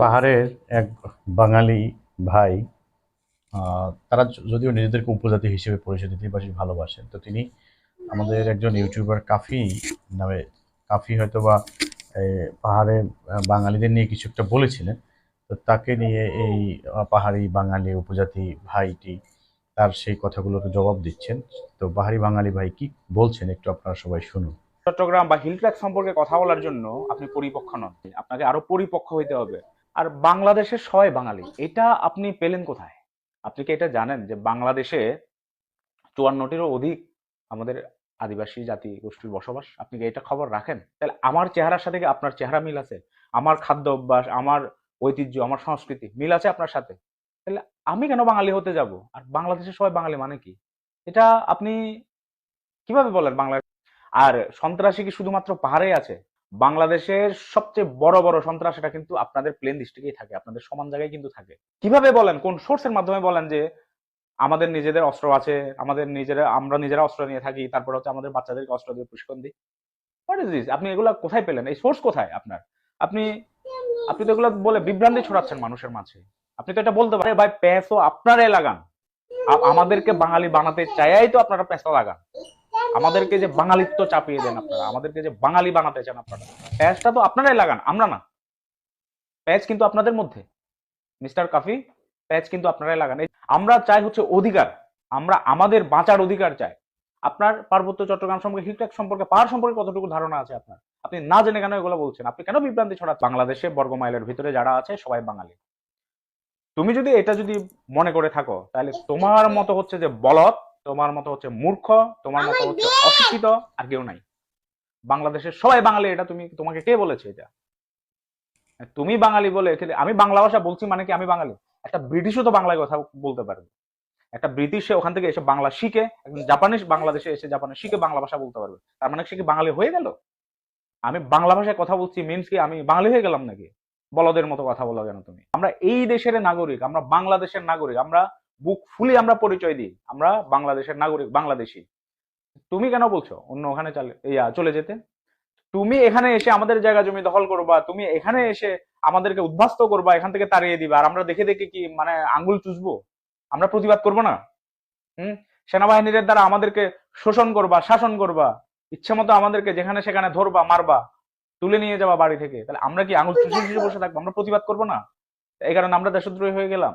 পাহাড়ের এক বাঙালি ভাই তারা যদিও নিজেদেরকে উপজাতি হিসেবে পরিচয় দিতে বেশি ভালোবাসেন। তো তিনি আমাদের একজন ইউটিউবার কাফি নামে, কাফি হয়তো বা পাহাড়ে বাঙালিদের নিয়ে কিছু একটা বলেছিলেন। তো তাকে নিয়ে এই পাহাড়ি বাঙালি উপজাতি ভাইটি তার সেই কথাগুলোকে জবাব দিচ্ছেন। তো পাহাড়ি বাঙালি ভাই কি বলছেন একটু আপনারা সবাই শুনুন। চট্টগ্রাম বা হিল ট্র্যাক সম্পর্কে কথা বলার জন্য আপনি পরিপক্ষ নন। আপনাকে আরও পরিপক্ষ হইতে হবে। আর বাংলাদেশের সবাই বাঙালি। এটা আপনি পেলেন কোথায়? আপনি কি এটা জানেন যে বাংলাদেশে চুয়ান্নটিরও অধিক আমাদের আদিবাসী জাতি গোষ্ঠীর বসবাস? আপনি কি এটা খবর রাখেন? তাহলে আমার চেহারার সাথে কি আপনার চেহারা মিল আছে? আমার খাদ্য অভ্যাস আমার ঐতিহ্য আমার সংস্কৃতি মিল আছে আপনার সাথে? তাহলে আমি কেন বাঙালি হতে যাব? আর বাংলাদেশের সবাই বাঙালি মানে কি? এটা আপনি কীভাবে বলেন বাংলা আর সন্ত্রাসী কি শুধুমাত্র পাহাড়ে আছে? বাংলাদেশের সবচেয়ে বড় বড় সন্ত্রাস এটা কিন্তু আপনাদের প্লেন ডিস্ট্রিক্টেই থাকে, আপনাদের সমান জায়গায় কিন্তু থাকে। কীভাবে বলেন, কোন সোর্সের মাধ্যমে বলেন যে আমাদের নিজেদের অস্ত্র আছে, আমাদের নিজেরা, আমরা নিজেরা অস্ত্র নিয়ে থাকি, তারপর হচ্ছে আমাদের বাচ্চাদেরকে অস্ত্র দিয়ে প্রশিক্ষণ দিই? হোয়াট ইজ দিস আপনি এগুলা কোথায় পেলেন? এই সোর্স কোথায় আপনার? আপনি আপনি তো এগুলো বলে বিভ্রান্তি ছড়াচ্ছেন মানুষের মাঝে। আপনি তো এটা বলতে পারেন, ভাই প্যাঁচও আপনারাই লাগান। আমাদেরকে বাঙালি বানাতে চাইয়াই তো আপনারা পেঁচা লাগান। আমাদেরকে যে বাঙালিত্ব চাপিয়ে দেন আপনারা, আমাদেরকে যে বাঙালি বানাতে চান আপনারা। প্যাচটা তো আপনারাই লাগান, আমরা না। প্যাচ কিন্তু আপনাদের মধ্যে। মিস্টার কাফি, প্যাচ কিন্তু আপনারাই লাগান। আমরা চাই হচ্ছে অধিকার, আমরা আমাদের বাঁচার অধিকার চাই। আপনার পার্বত্য চট্টগ্রাম সম্পর্কে, হিটট্যাক সম্পর্কে, পাহাড় সম্পর্কে কতটুকু ধারণা আছে আপনার? আপনি না জেনে কেন এগুলো বলছেন? আপনি কেন বিভ্রান্তি ছড়াচ্ছেন? বাংলাদেশে বর্গমাইলের ভিতরে যারা আছে, সবাই বাঙালি। তুমি যদি এটা যদি মনে করে থাকো, তাহলে তোমার মতো হচ্ছে যে বলদ তোমার মতো হচ্ছে মূর্খ তোমার মতো হচ্ছে অশিক্ষিত আর কেউ নাই। বাংলাদেশের সবাই বাঙালি এটা তুমি তোমাকে কে বলেছে এটা? তুমি বাঙালি বলে এখানে- আমি বাংলা ভাষা বলছি মানে কি আমি বাঙালি? একটা ব্রিটিশও তো বাংলায় কথা বলতে পারবে একটা ব্রিটিশ ওখান থেকে এসে বাংলা শিখে একজন জাপানিজ বাংলাদেশে এসে জাপানে শিখে বাংলা ভাষা বলতে পারবে। তার মানে সে কি বাঙালি হয়ে গেল? আমি বাংলা ভাষায় কথা বলছি মিনস কি আমি বাঙালি হয়ে গেলাম নাকি? বলদের মতো কথা বলো কেন তুমি? আমরা এই দেশের নাগরিক আমরা বাংলাদেশের নাগরিক আমরা বুক ফুলি আমরা পরিচয় দিই। আমরা বাংলাদেশের নাগরিক বাংলাদেশি। তুমি কেন বলছো? অন্য ওখানে চলে ইয়া চলে যেতে? তুমি এখানে এসে আমাদের জায়গা জমি দখল করবা তুমি এখানে এসে আমাদেরকে উদ্বাস্ত করবা এখান থেকে তাড়িয়ে দিবা আর আমরা দেখে দেখে কি মানে আঙ্গুল চুষবো? আমরা প্রতিবাদ করব না? হম? সেনাবাহিনীদের দ্বারা আমাদেরকে শোষণ করবা শাসন করবা ইচ্ছে মতো আমাদেরকে যেখানে সেখানে ধরবা মারবা তুলে নিয়ে যাবা বাড়ি থেকে। তাহলে আমরা কি আঙুল চুষে চুষে বসে থাকব? আমরা প্রতিবাদ করব না? এই কারণে আমরা দেশদ্রোহী হয়ে গেলাম।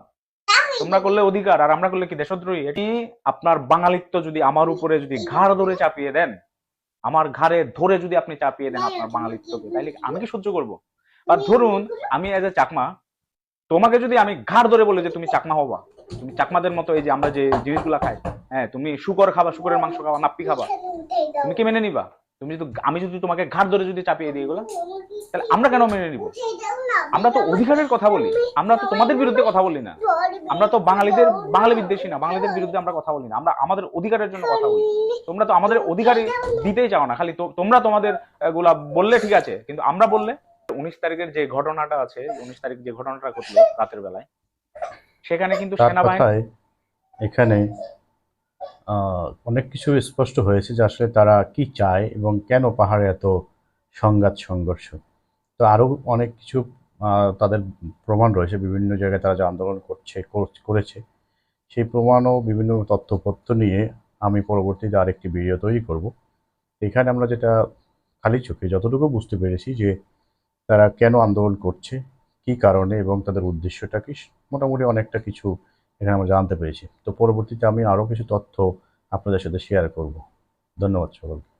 তোমরা করলে অধিকার, আর আমরা করলে কি? দেশদ্রোহী। এটি আপনার বাঙালিত্ব যদি আমার উপরে যদি ঘাড় ধরে চাপিয়ে দেন, আমার ঘাড়ে ধরে যদি আপনি চাপিয়ে দেন আপনার বাঙালিত্বকে তাহলে আমি কি সহ্য করব? বা ধরুন, আমি এজ এ চাকমা, তোমাকে যদি আমি ঘাড় ধরে বলে যে তুমি চাকমা হবা, তুমি চাকমাদের মতো এই যে আমরা যে জিনিসগুলা খাই হ্যাঁ তুমি শুকর খাবা, শুকরের মাংস খাবা, নাপ্পি খাবা, তুমি কি মেনে নিবা? তুমি যদি আমি যদি তোমাকে ঘাট ধরে যদি চাপিয়ে দিই এগুলো তাহলে আমরা কেন মেনে নিব? আমরা তো অধিকারের কথা বলি আমরা তো তোমাদের বিরুদ্ধে কথা বলি না। আমরা তো বাঙালিদের বাঙালি বিদ্বেষী না বাঙালিদের বিরুদ্ধে আমরা কথা বলি না আমরা আমাদের অধিকারের জন্য কথা বলি। তোমরা তো আমাদের অধিকারই দিতেই চাও না খালি তোমরা তোমাদেরগুলা বললে ঠিক আছে কিন্তু আমরা বললে উনিশ তারিখের যে ঘটনাটা আছে উনিশ তারিখ যে ঘটনাটা ঘটলো রাতের বেলায় সেখানে কিন্তু সেনাবাহিনী এখানে অনেক কিছু স্পষ্ট হয়েছে যে আসলে তারা কি চায় এবং কেন পাহাড়ে এত সংঘাত, সংঘর্ষ। তো আরও অনেক কিছু তাদের প্রমাণ রয়েছে। বিভিন্ন জায়গায় তারা যে আন্দোলন করছে করেছে, সেই প্রমাণও বিভিন্ন তথ্যপত্র নিয়ে আমি পরবর্তীতে আরেকটি ভিডিও তৈরি করব। এখানে আমরা যেটা খালি চোখে যতটুকু বুঝতে পেরেছি যে তারা কেন আন্দোলন করছে, কি কারণে এবং তাদের উদ্দেশ্যটা কি, মোটামুটি অনেকটা কিছু এখানে আমরা জানতে পেরেছি। তো পরবর্তীতে আমি আরও কিছু তথ্য আপনাদের সাথে শেয়ার করব। ধন্যবাদ সকলকে।